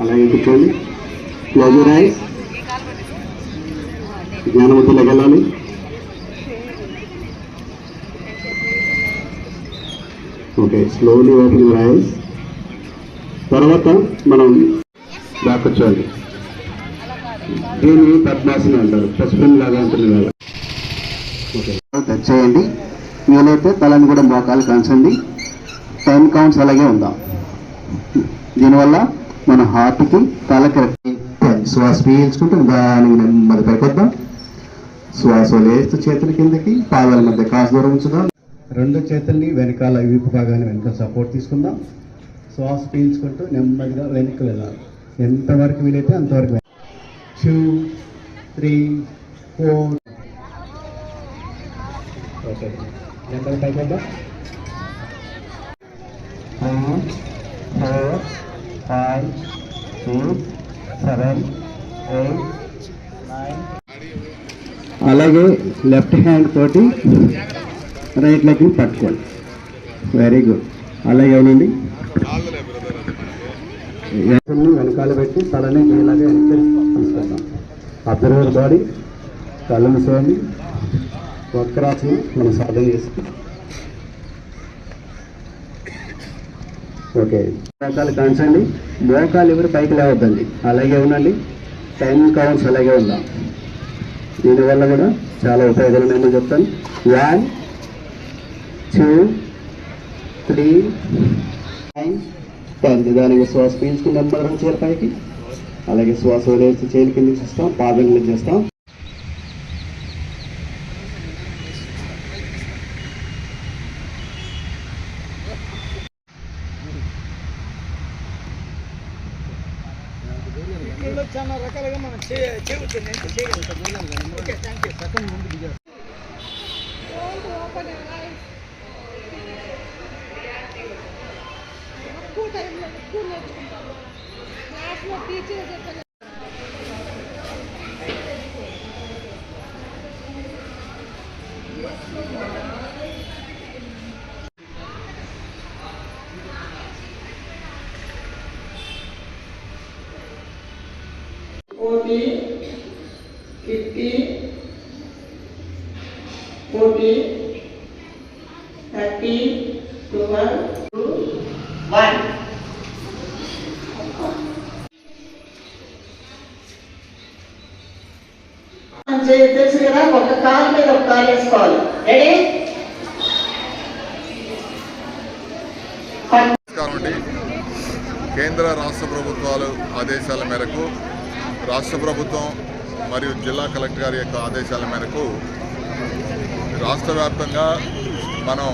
అలాగే కూర్చోండి. Close eyes జ్ఞానమతిలోకి వెళ్ళాలి. Okay slowly open your eyes తర్వాత మనం దాకొచ్చాలి దీన్ని పద్మాసనం అంటారు. పసుపుని లాగా ఉంటుంది కదా. ఓకే టచ్ చేయండి వీలైతే తలని కూడా మోకాలు కంచండి. టైం కౌంట్స్ అలాగే ఉందాం. దీనివల్ల మన హార్ట్కి తలకి శ్వాస పీల్చుకుంటూ దానికి నెమ్మది పైకొద్దాం. శ్వాస లేస్తూ చేతుల కిందకి పాదాల మధ్య కాసు దూరం ఉంచుదాం. రెండు చేతుల్ని వెనకాల వీపు భాగాన్ని వెనకాల సపోర్ట్ తీసుకుందాం. శ్వాస పీల్చుకుంటూ నెమ్మదిగా వెనక్కి వెళ్ళాలి. ఎంతవరకు వీలైతే అంతవరకు టూ త్రీ ఫోర్ ఓకే నెమ్మది పైకొద్దాం. Four five six seven eight nine అలాగే లెఫ్ట్ హ్యాండ్ తోటి రైట్ లెగ్ని పట్టుకోండి వెరీ గుడ్ అలాగే అవునండి. వెనకాల పెట్టి తలని ఇలాగే తీసుకుందాం అబ్జర్వర్ బాడీ కళ్ళు మూసేయండి వక్రాసనం మనం సాధన చేసుకుంటాం ఓకే. మోకాలు కాంచండి. మోకాలు ఎవరు పైకి లేవద్దండి. అలాగే ఉండండి. టైం కావాల్సి అలాగే ఉందాం దీనివల్ల కూడా చాలా ఉపయోగాలు నేను చెప్తాను. One two three nine ten దానికి శ్వాస పీల్చుకుని నెమ్మదిగా చేయాలి పైకి. అలాగే శ్వాస వదిలేసి చేతి కిందకి చేస్తాం. పాదం కింద చేస్తాం. చాలా రకాలుగా మనం చే- చేయవచ్చు. చేయగలుగుతాం ఓకే థ్యాంక్ యూ సెకండ్ ముందు దిగారు ఎక్కువ టైంలో ఎక్కువ నేర్చుకుంటాము క్లాస్లో teacher forty, thirty, twelve, two, one. చే- తెలుసు కదా ఒక కాలు మీద ఒక కాలు వేసుకోవాలి. రెడీ కేంద్ర రాష్ట్ర ప్రభుత్వాలు ఆదేశాల మేరకు రాష్ట్ర ప్రభుత్వం మరియు జిల్లా కలెక్టర్ గారి యొక్క ఆదేశాల మేరకు రాష్ట్ర వ్యాప్తంగా మనం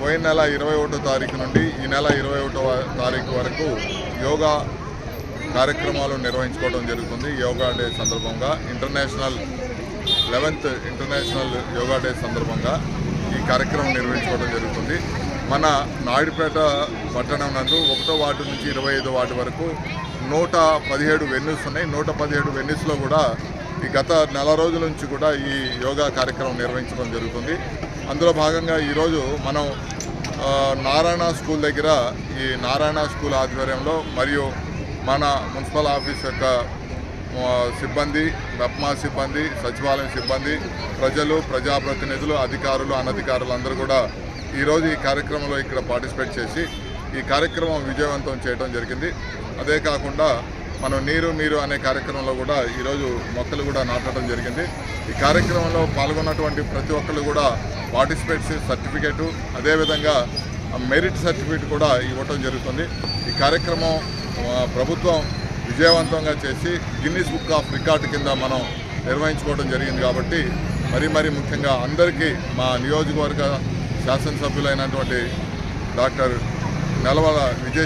పోయిన నెల ఇరవై ఒకటో తారీఖు నుండి ఈ నెల ఇరవై ఒకటో తారీఖు వరకు యోగా కార్యక్రమాలు నిర్వహించుకోవడం జరుగుతుంది. యోగా డే సందర్భంగా international eleventh international yoga day సందర్భంగా ఈ కార్యక్రమం నిర్వహించుకోవడం జరుగుతుంది. మన నాయుడుపేట పట్టణం నందు ఒకటో వార్డు నుంచి ఇరవై ఐదో వార్డు వరకు నూట పదిహేడు వెన్యూస్ ఉన్నాయి. నూట పదిహేడు వెన్యూస్లో కూడా ఈ గత నెల రోజుల నుంచి కూడా ఈ యోగా కార్యక్రమం నిర్వహించడం జరుగుతుంది. అందులో భాగంగా ఈరోజు మనం నారాయణ స్కూల్ దగ్గర ఈ నారాయణ స్కూల్ ఆధ్వర్యంలో మరియు మన మున్సిపల్ ఆఫీస్ యొక్క సిబ్బంది మెప్మా సిబ్బంది సచివాలయం సిబ్బంది ప్రజలు ప్రజాప్రతినిధులు అధికారులు అనధికారులు అందరూ కూడా ఈరోజు ఈ కార్యక్రమంలో ఇక్కడ పార్టిసిపేట్ చేసి ఈ కార్యక్రమం విజయవంతం చేయడం జరిగింది. అదే కాకుండా మనం నీరు మీరు అనే కార్యక్రమంలో కూడా ఈరోజు మొక్కలు కూడా నాటడం జరిగింది. ఈ కార్యక్రమంలో పాల్గొన్నటువంటి ప్రతి ఒక్కళ్ళు కూడా పార్టిసిపేట్స్ సర్టిఫికేటు అదేవిధంగా మెరిట్ సర్టిఫికేట్ కూడా ఇవ్వటం జరుగుతుంది. ఈ కార్యక్రమం ప్రభుత్వం విజయవంతంగా చేసి గిన్నీస్ బుక్ ఆఫ్ రికార్డ్ కింద మనం నిర్వహించుకోవడం జరిగింది కాబట్టి మరీ మరీ ముఖ్యంగా అందరికీ మా నియోజకవర్గ శాసనసభ్యులైనటువంటి డాక్టర్ నెలవల విజయ్